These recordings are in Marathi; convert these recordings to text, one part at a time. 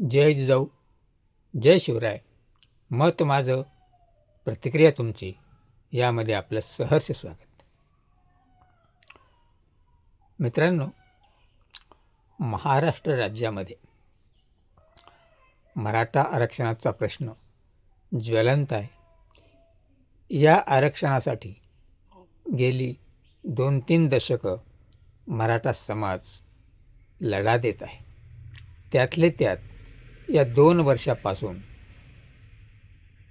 जय जिजाऊ जय शिवराय. मत माझं प्रतिक्रिया तुमची. यामध्ये आपलं सहर्ष स्वागत. मित्रांनो महाराष्ट्र राज्यामध्ये मराठा आरक्षणाचा प्रश्न ज्वलंत आहे. या आरक्षणासाठी गेली दोन तीन दशकं मराठा समाज लढा देत आहे. त्यातले त्यात या दोन वर्षापासून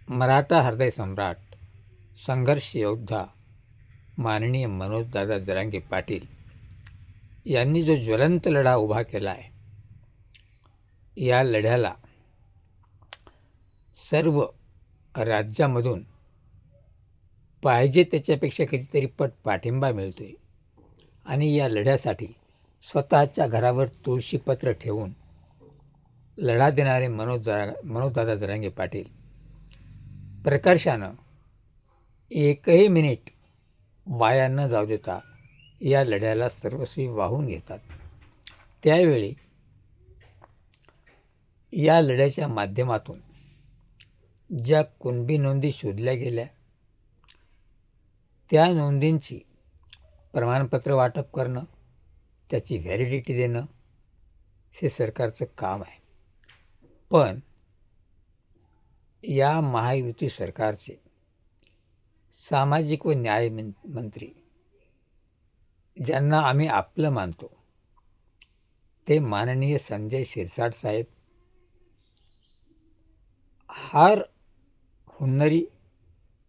मराठा हृदय सम्राट संघर्ष योद्धा माननीय मनोजदादा जरांगे पाटील यांनी जो ज्वलंत लढा उभा केला आहे या लढ्याला सर्व राज्यामधून पाहिजे त्याच्यापेक्षा कितीतरी पट पाठिंबा मिळतो आहे आणि या लढ्यासाठी स्वतःच्या घरावर तुळशीपत्र ठेवून लढा देणारे मनोज मनोजदादा जरांगे पाटील. प्रकर्षानं एकही मिनिट वाया न जाऊ देता या लढ्याला सर्वस्वी वाहून घेतात. त्यावेळी या लढ्याच्या माध्यमातून ज्या कुणबी नोंदी शोधल्या गेल्या त्या नोंदींची प्रमाणपत्र वाटप करणं त्याची व्हॅलिडिटी देणं हे सरकारचं काम आहे. पण या महायुती सरकारचे सामाजिक व न्याय मंत्री ज्यांना आम्ही आपलं मानतो ते माननीय संजय शिरसाट साहेब हार हुन्नरी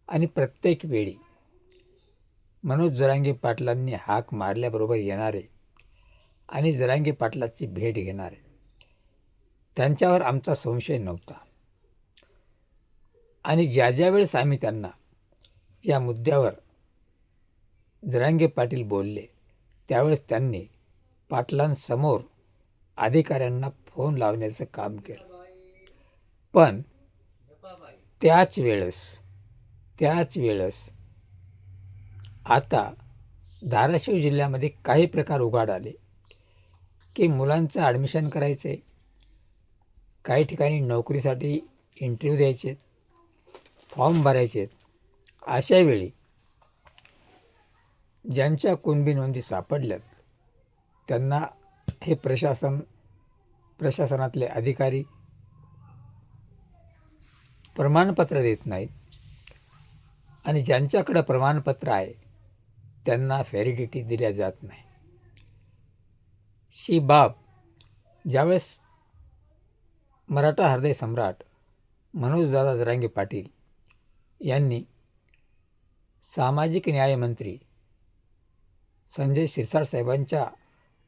आणि प्रत्येक वेळी मनोज जरांगे पाटलांनी हाक मारल्याबरोबर येणारे आणि जरांगे पाटलाची भेट घेणारे त्यांच्यावर आमचा संशय नव्हता. आणि ज्या ज्या वेळेस आम्ही त्यांना या मुद्द्यावर जरांगे पाटील बोलले त्यावेळेस त्यांनी पाटलांसमोर अधिकाऱ्यांना फोन लावण्याचं काम केलं. पण त्याच वेळेस त्याच वेळेस आता धाराशिव जिल्ह्यामध्ये काही प्रकार उघाड आले की मुलांचं ॲडमिशन करायचं आहे काही ठिकाणी नोकरीसाठी इंटरव्ह्यू द्यायचे आहेत फॉर्म भरायचे आहेत. अशावेळी ज्यांच्या कुणबी नोंदी सापडल्यात त्यांना हे प्रशासन प्रशासनातले अधिकारी प्रमाणपत्र देत नाहीत. आणि ज्यांच्याकडं प्रमाणपत्र आहे त्यांना फॅरिडिटी दिल्या जात नाही. शी बाब ज्यावेळेस मराठा हृदय सम्राट मनोजदादा जरांगे पाटील यांनी सामाजिक न्यायमंत्री संजय शिरसाट साहेबांच्या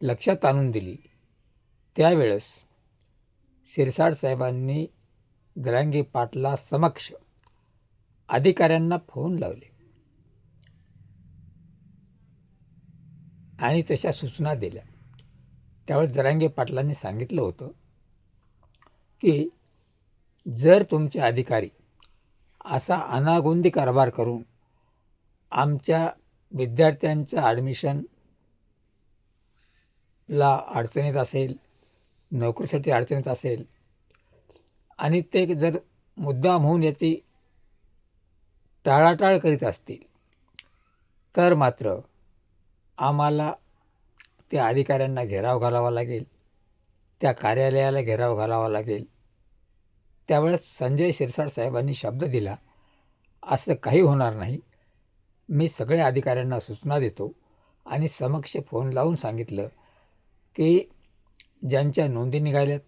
लक्षात आणून दिली. त्यावेळेस शिरसाट साहेबांनी जरांगे पाटला समक्ष अधिकाऱ्यांना फोन लावले आणि तशा सूचना दिल्या. त्यावेळेस जरांगे पाटलांनी सांगितलं होतं की जर तुमचे अधिकारी असा अनागोंदी कारभार करून आमच्या विद्यार्थ्यांचं ॲडमिशनला अडचणीत असेल नोकरीसाठी अडचणीत असेल आणि ते जर मुद्दाम होऊन याची टाळाटाळ करीत असतील तर मात्र आम्हाला त्या अधिकाऱ्यांना घेराव घालावा लागेल त्या कार्यालयाला घेराव घालावा लागेल. त्यावेळेस संजय शिरसाट साहेबांनी शब्द दिला असं काही होणार नाही. मी सगळ्या अधिकाऱ्यांना सूचना देतो आणि समक्ष फोन लावून सांगितलं की ज्यांच्या नोंदी निघाल्यात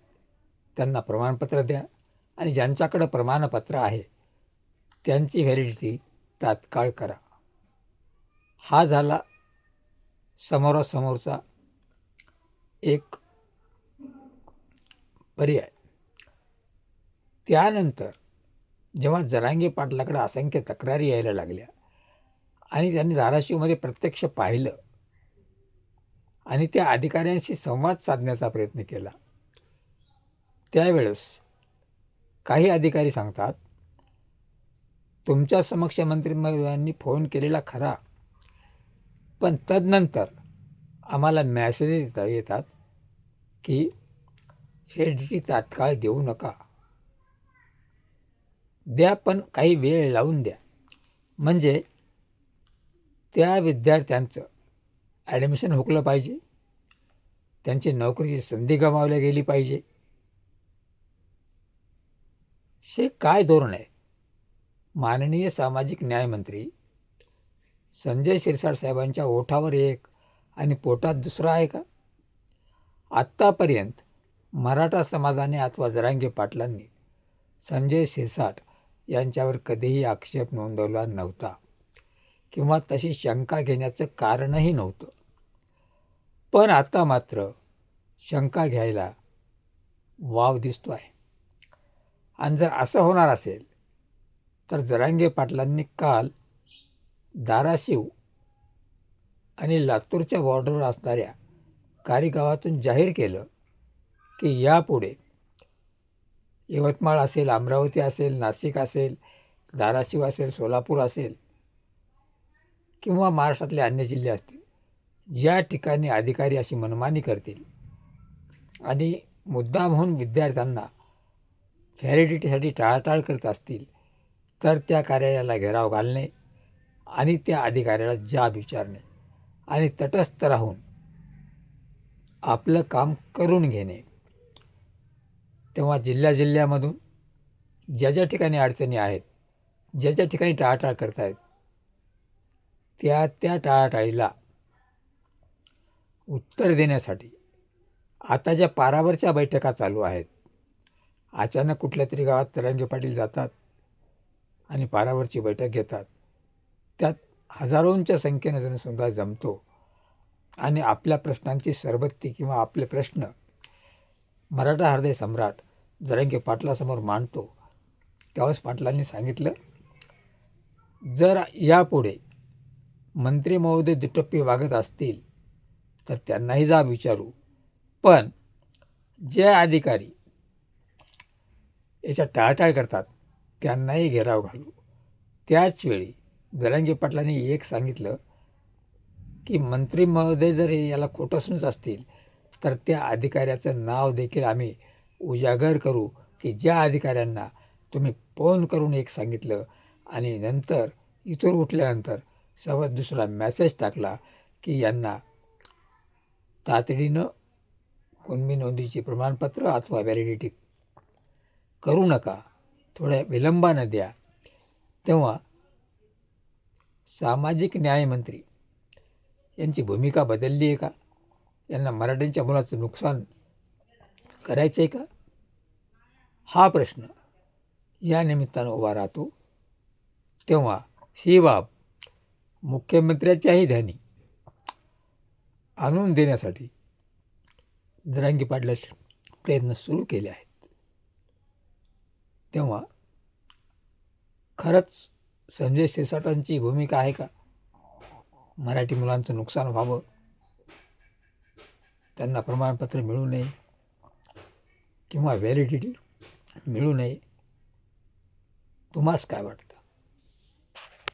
त्यांना प्रमाणपत्र द्या आणि ज्यांच्याकडं प्रमाणपत्र आहे त्यांची व्हॅलिडिटी तात्काळ करा. हा झाला समोरासमोरचा एक पर्याय. त्यानंतर जेव्हा जरांगे पाटलाकडं असंख्य तक्रारी यायला लागल्या आणि त्यांनी धाराशिवमध्ये प्रत्यक्ष पाहिलं आणि त्या अधिकाऱ्यांशी संवाद साधण्याचा प्रयत्न केला त्यावेळेस काही अधिकारी सांगतात तुमच्या समक्ष मंत्रिमंडळांनी फोन केलेला खरा पण तदनंतर आम्हाला मॅसेजेस येतात की व्हॅलिडिटी तात्काळ देऊ नका. द्या पण काही वेळ लावून द्या. म्हणजे त्या विद्यार्थ्यांचं ॲडमिशन हुकलं पाहिजे. त्यांची नोकरीची संधी गमावल्या गेली पाहिजे. हे काय धोरण आहे? माननीय सामाजिक न्यायमंत्री संजय शिरसाट साहेबांच्या ओठावर एक आणि पोटात दुसरा आहे का? आत्तापर्यंत मराठा समाजाने अथवा जरांगे पाटलांनी संजय शिरसाट यांच्यावर कधीही आक्षेप नोंदवला नव्हता किंवा तशी शंका घेण्याचं कारणही नव्हतं. पण आता मात्र शंका घ्यायला वाव दिसतो आहे आणि जर असं होणार असेल तर जरांगे पाटलांनी काल दाराशिव आणि लातूरच्या बॉर्डरवर असणाऱ्या कारीगावातून जाहीर केलं की यापुढे यवतमाळ असेल अमरावती असेल नाशिक असेल धाराशिव असेल सोलापूर असेल किंवा महाराष्ट्रातले अन्य जिल्हे असतील ज्या ठिकाणी अधिकारी अशी मनमानी करतील आणि मुद्दा म्हणून विद्यार्थ्यांना फॅरिडिटीसाठी टाळाटाळ करत असतील तर त्या कार्यालयाला घेराव घालणे आणि त्या अधिकाऱ्याला जाब विचारणे आणि तटस्थ राहून आपलं काम करून घेणे. तेव्हा जिल्ह्या जिल्ह्यामधून ज्या ज्या ठिकाणी अडचणी आहेत ज्या ज्या ठिकाणी टाळाटाळ करतायत त्या त्या टाळाटाळीला उत्तर देण्यासाठी आता ज्या पारावरच्या बैठका चालू आहेत अचानक कुठल्या तरी गावात तरंगे पाटील जातात आणि पारावरची बैठक घेतात त्यात हजारोंच्या संख्येनं जण जमतो आणि आपल्या प्रश्नांची सरबत्ती किंवा आपले प्रश्न मराठा हृदय सम्राट जरांगे पाटलासमोर मांडतो. त्यावेळेस पाटलांनी सांगितलं जर यापुढे मंत्री महोदय दुटप्पी वागत असतील तर त्यांनाही जाब विचारू. पण जे अधिकारी याच्या टाळटाळ करतात त्यांनाही घेराव घालू. त्याचवेळी जरांगे पाटलांनी एक सांगितलं की मंत्री महोदय जर याला खोटसूनच असतील तर त्या अधिकाऱ्याचं नाव देखील आम्ही उजागर करू की ज्या अधिकाऱ्यांना तुम्ही फोन करून एक सांगितलं आणि नंतर इथून उठल्यानंतर सर्वात दुसरा मॅसेज टाकला की यांना तातडीनं कुणबी नोंदीची प्रमाणपत्र अथवा व्हॅलिडिटी करू नका. थोड्या विलंबानं द्या. तेव्हा सामाजिक न्यायमंत्री यांची भूमिका बदलली आहे का? यांना मराठ्यांच्या मुलाचं नुकसान करायचं आहे का? हा प्रश्न या निमित्तानं उभा राहतो. तेव्हा ही बाब मुख्यमंत्र्याच्याही ध्यानी आणून देण्यासाठी जरांगी पाडल्यास प्रयत्न सुरू केले आहेत. तेव्हा खरंच संजय शिरसाटांची भूमिका आहे का? मराठी मुलांचं नुकसान व्हावं? त्यांना प्रमाणपत्र मिळू नये? किंवा व्हॅलिडिटी मिळू नये. तुम्हास काय वाटतं?